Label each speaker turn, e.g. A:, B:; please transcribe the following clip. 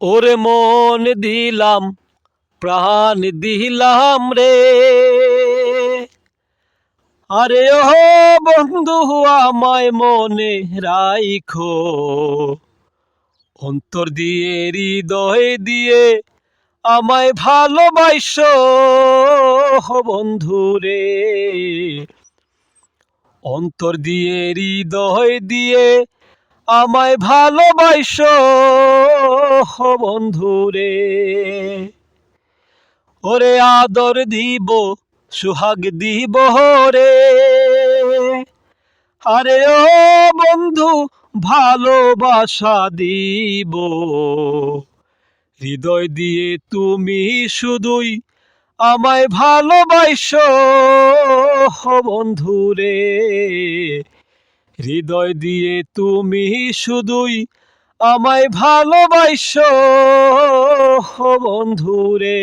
A: ওরে মন দিলাম, প্রাণ দিলাম রে। আরে ও বন্ধু, আমায় মনে রাইখো। অন্তর দিয়ে, হৃদয় দিয়ে আমায় ভালোবাসো বন্ধু রে। অন্তর দিয়ে, হৃদয় দিয়ে আমায় ভালোবাসো। বন্ধু রে। ওরে আদর দিব, সুহাগ দিব রে। আরে ও বন্ধু, ভালোবাসা দিব। হৃদয় দিয়ে তুমি শুধুই আমায় ভালোবাসো বন্ধু রে। হৃদয় দিয়ে তুমি শুধুই আমায় ভালোবাসো বন্ধু রে